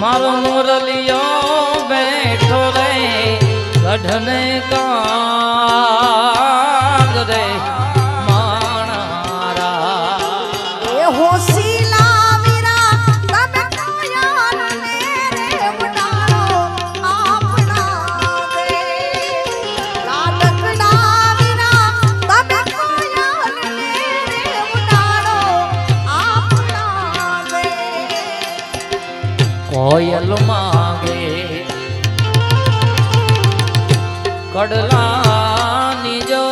મારો મુરલિયો બેઠો રે ગઢને કા વડલાની જો.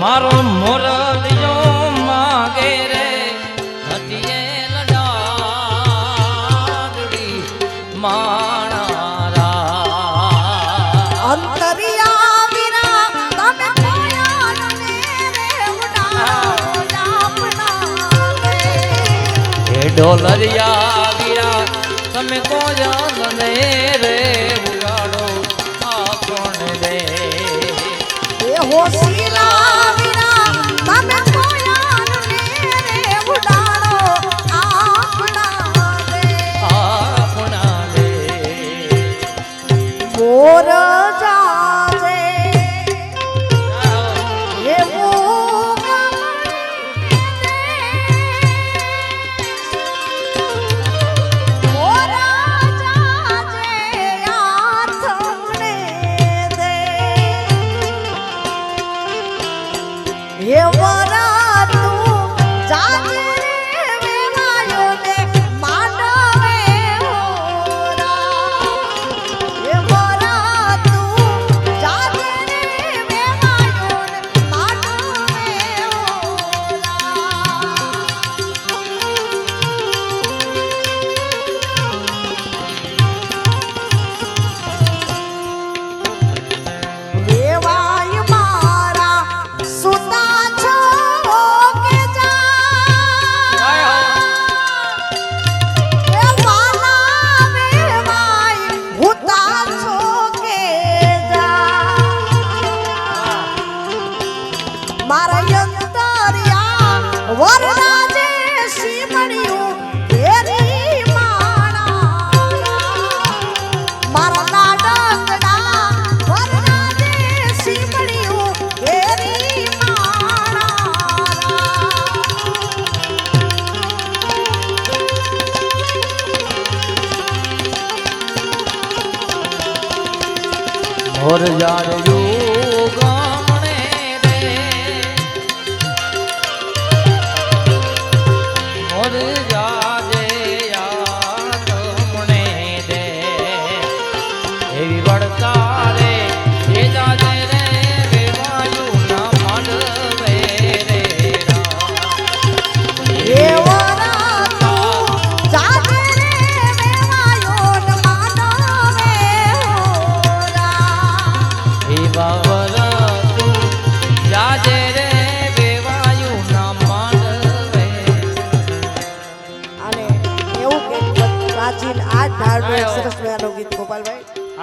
મારો મોરલિયો માગે રે હતીએ લડાડડી માણારા. અંતરિયા ડોલરિયા તમે કોયલ ને और यार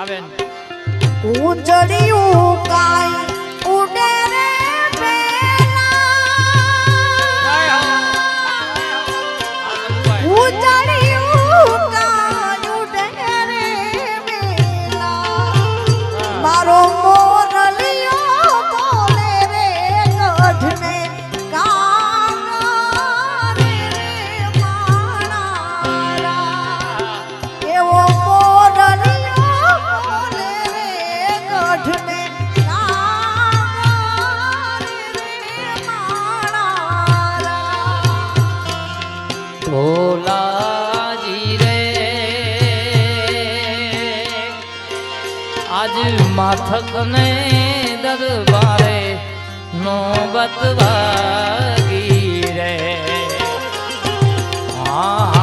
આવે ને. હું ચડ્યું ભોલાજી રે. આજ માથક ને દરબારે નોબત વાગી રે. હા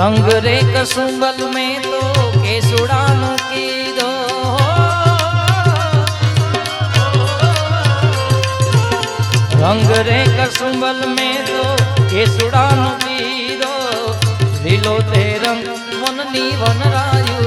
રંગ રે કસુંબલ મેં તો કેસુડાનું કીધો. રંગ રે કસુંબલ મેં તો કેસુડાનું કીધો. લીલો તે રંગ મનની વનરાયું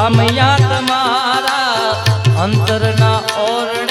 સામયા તમારા અંતરના ઓરણે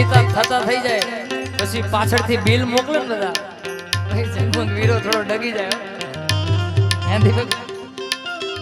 શૈતાન થતા થઈ જાય. પછી પાછળથી બિલ મોકલે ને દાદા વીરો થોડો ડગી જાય એનાથી